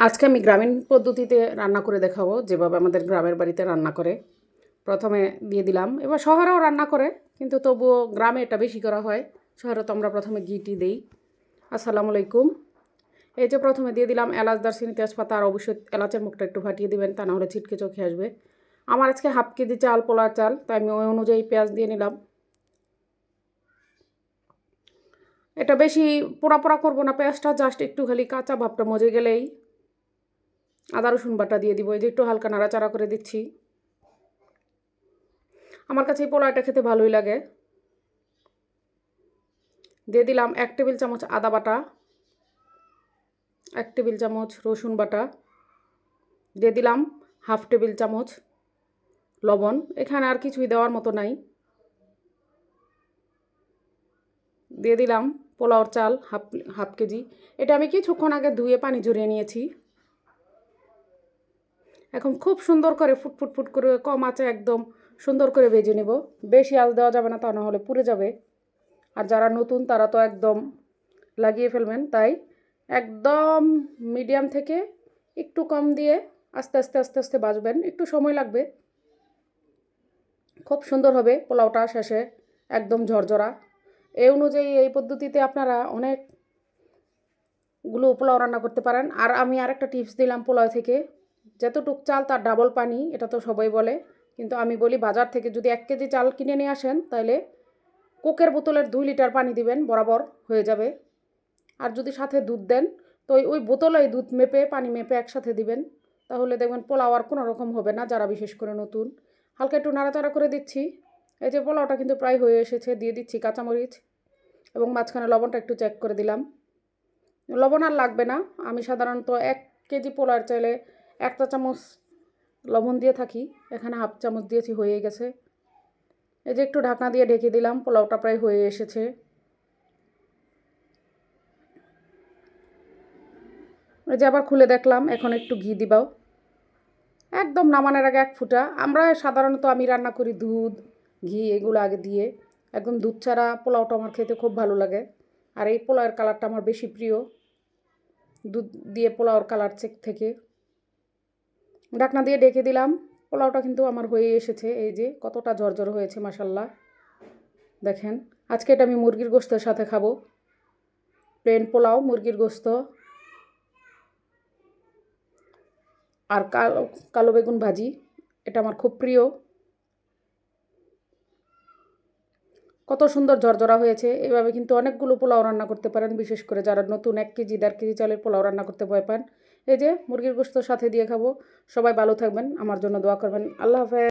আজকে আমি গ্রামীণ পদ্ধতিতে রান্না করে দেখাবো, যেভাবে আমাদের গ্রামের বাড়িতে রান্না করে। প্রথমে দিয়ে দিলাম, এবার শহরেও রান্না করে, কিন্তু তবুও গ্রামে এটা বেশি করা হয়। শহরে তো আমরা প্রথমে ঘিটি দিই। আসসালামু আলাইকুম। এই যে প্রথমে দিয়ে দিলাম এলাচ, দারচিনি, তেজপাতা, আর অবশ্যই এলাচের মুখটা একটু ফাটিয়ে দিবেন, তা নাহলে ছিটকে চোখে আসবে। আমার আজকে হাফ কেজি চাল পোলার চাল, তাই আমি ওই অনুযায়ী পেঁয়াজ দিয়ে নিলাম। এটা বেশি পোড়া পোড়া করব না, পেঁয়াজটা জাস্ট একটু খালি কাঁচা ভাবটা মজে গেলেই আদা রসুন বাটা দিয়ে দিব, এই যে একটু হালকা নাড়াচাড়া করে দিচ্ছি। আমার কাছে এই পোলাওটা খেতে ভালোই লাগে। দিয়ে দিলাম এক টেবিল চামচ আদা বাটা, এক টেবিল চামচ রসুন বাটা, দিয়ে দিলাম হাফ টেবিল চামচ লবণ, এখানে আর কিছুই দেওয়ার মতো নাই। দিয়ে দিলাম পোলাওর চাল হাফ হাফ কেজি। এটা আমি কিছুক্ষণ আগে ধুয়ে পানি ঝরিয়ে নিয়েছি। এখন খুব সুন্দর করে ফুটফুট ফুট করে কম আছে একদম। সুন্দর করে ভেজে নেব। বেশি আল দেওয়া যাবে না, তা না হলে পুড়ে যাবে। আর যারা নতুন, তারা তো একদম লাগিয়ে ফেলবেন। তাই একদম মিডিয়াম থেকে একটু কম দিয়ে আস্তে আস্তে আস্তে আস্তে বাজবেন একটু সময় লাগবে। খুব সুন্দর হবে পোলাওটা শেষে একদম ঝরঝরা। এই অনুযায়ী এই পদ্ধতিতে আপনারা অনেকগুলো পোলাও রান্না করতে পারেন। আর আমি আরেকটা টিপস দিলাম পোলাও থেকে। যতটুক চাল তার ডাবল পানি, এটা তো সবাই বলে। কিন্তু আমি বলি, বাজার থেকে যদি এক কেজি চাল কিনে নিয়ে আসেন তাহলে কোকের বোতলের দুই লিটার পানি দিবেন, বরাবর হয়ে যাবে। আর যদি সাথে দুধ দেন, তো ওই বোতলে দুধ মেপে, পানি মেপে একসাথে দিবেন। তাহলে দেখবেন পোলাও আর কোনো রকম হবে না, যারা বিশেষ করে নতুন। হালকা একটু নাড়াচাড়া করে দিচ্ছি। এই যে পোলাওটা কিন্তু প্রায় হয়ে এসেছে, দিয়ে দিচ্ছি কাঁচামরিচ এবং মাঝখানে লবণটা একটু চেক করে দিলাম। লবণ আর লাগবে না। আমি সাধারণত এক কেজি পোলার চাইলে একটা চামচ লবণ দিয়ে থাকি, এখানে হাফ চামচ দিয়েছি, হয়ে গেছে। এই যে একটু ঢাকনা দিয়ে ঢেকে দিলাম, পোলাওটা প্রায় হয়ে এসেছে। এই যে আবার খুলে দেখলাম, এখন একটু ঘি দিবাও। একদম নামানোর আগে এক ফুটা। আমরা সাধারণত আমি রান্না করি দুধ, ঘি, এগুলো আগে দিয়ে। একদম দুধ ছাড়া পোলাওটা আমার খেতে খুব ভালো লাগে। আর এই পোলাওয়ের কালারটা আমার বেশি প্রিয়। দুধ দিয়ে পোলাওর কালার চেক থেকে। ঢাকনা দিয়ে ডেকে দিলাম। পোলাওটা কিন্তু আমার হয়ে এসেছে, এই যে কতটা ঝরঝর হয়েছে মাসাল্লাহ দেখেন, আজকে এটা আমি মুরগির গোস্তের সাথে খাব। প্লেন পোলাও, মুরগির গোস্ত। আর কালো কালো বেগুন ভাজি, এটা আমার খুব প্রিয়। কত সুন্দর ঝরঝরা হয়েছে। এভাবে কিন্তু অনেকগুলো পোলাও রান্না করতে পারেন, বিশেষ করে যারা নতুন এক কেজি, দেড় কেজি চালের পোলাও রান্না করতে ভয় পান। এই যে, মুরগির গোস্ত সাথে দিয়ে খাব। সবাই ভালো থাকবেন, আমার জন্য দোয়া করবেন। আল্লাহ হাফেজ।